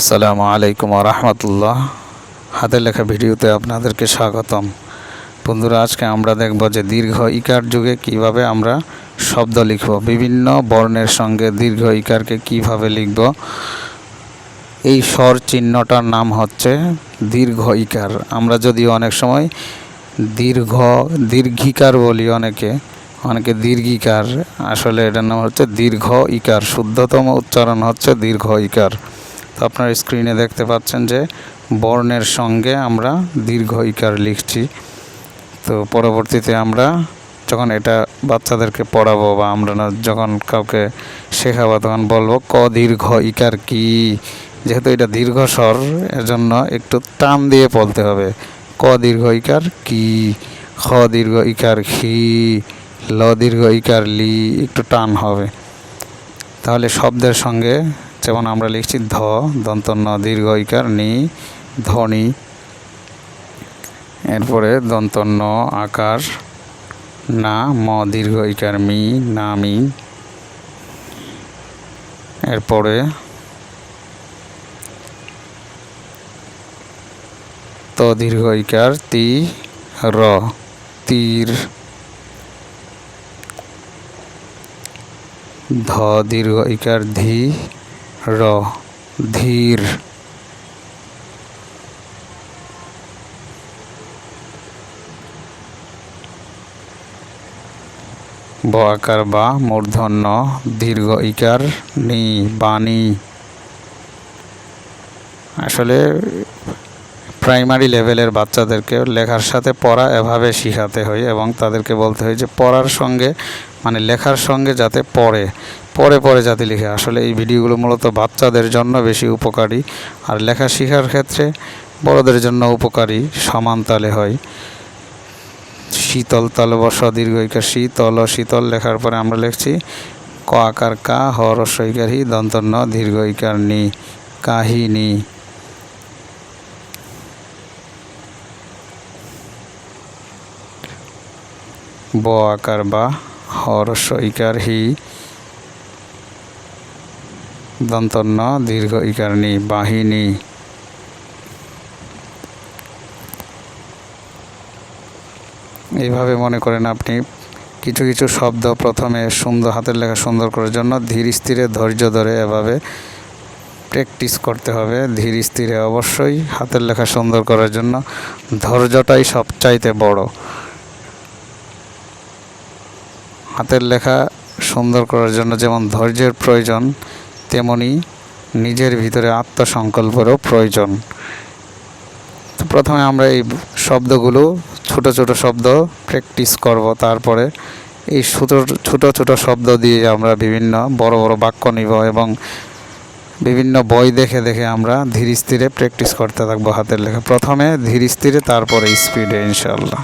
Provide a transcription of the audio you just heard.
আসসালামু আলাইকুম রহমতুল্লাহ হাতের লেখা ভিডিওতে আপনাদেরকে স্বাগতম। বন্ধুরা, আজকে আমরা দেখব যে দীর্ঘ ইকার যুগে কীভাবে আমরা শব্দ লিখব, বিভিন্ন বর্ণের সঙ্গে দীর্ঘ ইকারকে কীভাবে লিখব। এই স্বর চিহ্নটার নাম হচ্ছে দীর্ঘ ইকার। আমরা যদিও অনেক সময় দীর্ঘ, দীর্ঘিকার বলি অনেকে অনেকে দীর্ঘিকার, আসলে এটার নাম হচ্ছে দীর্ঘ ইকার। শুদ্ধতম উচ্চারণ হচ্ছে দীর্ঘ ইকার। তো আপনার স্ক্রিনে দেখতে পাচ্ছেন যে বর্ণের সঙ্গে আমরা দীর্ঘ ইকার লিখছি। তো পরবর্তীতে আমরা যখন এটা বাচ্চাদেরকে পড়াবো বা আমরা না যখন কাউকে শেখাবো তখন বলব, ক দীর্ঘ ইকার কি? যেহেতু এটা দীর্ঘ স্বর এর জন্য একটু টান দিয়ে বলতে হবে। ক দীর্ঘ ইকার কি? খ দীর্ঘ ইকার খি ল দীর্ঘ ইকার লি? একটু টান হবে। তাহলে শব্দের সঙ্গে যেমন আমরা লিখছি ধ দন্ত ন দীর্ঘ, ইকার, নি ধ্বনি এরপরে দন্ত ন আকার, না, ম, দীর্ঘ, ইকার, মি, না, মি। এরপরে ত, দীর্ঘ, ইকার, তি, র, তীর। ধ, দীর্ঘ, ইকার, ধি। র, ধীর। ব আকার বা মূর্ধন্য, দীর্ঘ ইকার, নি, বাণী। আসলে প্রাইমারি লেভেলের বাচ্চাদেরকে লেখার সাথে পড়া এভাবে শিখাতে হয় এবং তাদেরকে বলতে হয় যে পড়ার সঙ্গে মানে লেখার সঙ্গে যাতে পড়ে। পরে পরে যাতে লিখে। আসলে এই ভিডিওগুলো মূলত বাচ্চাদের জন্য বেশি উপকারী। আর লেখা শেখার ক্ষেত্রে বড়দের জন্য উপকারী সমান তালে হয়। শীতল তাল বস দীর্ঘইকার শীতল শীতল লেখার পরে আমরা লিখছি, ক আকার কা, হ রস্বইকার হি দন্ত ন দীর্ঘইকার নি। কাহিনী ব আকার বা হরস্ব ইকার হি দন্তন্য, দীর্ঘ ইকার নি বাহিনী। এইভাবে মনে করেন আপনি। কিছু কিছু শব্দ প্রথমে সুন্দর হাতের লেখা সুন্দর করার জন্য ধীর স্থিরে ধৈর্য ধরে এভাবে প্র্যাকটিস করতে হবে। ধীর স্থিরে অবশ্যই হাতের লেখা সুন্দর করার জন্য ধৈর্যটাই সবচাইতে বড়। হাতের লেখা সুন্দর করার জন্য যেমন ধৈর্যের প্রয়োজন তেমনি নিজের ভিতরে আত্মসংকল্পেরও প্রয়োজন। প্রথমে আমরা এই শব্দগুলো, ছোট ছোট শব্দ প্র্যাকটিস করব, তারপরে এই ছোটো ছোটো, ছোট শব্দ দিয়ে আমরা বিভিন্ন বড় বড় বাক্য নিব এবং বিভিন্ন বই দেখে দেখে আমরা ধীর স্থিরে প্র্যাকটিস করতে থাকব হাতের লেখা। প্রথমে ধীর স্থিরে তারপরে স্পিডে ইনশাল্লাহ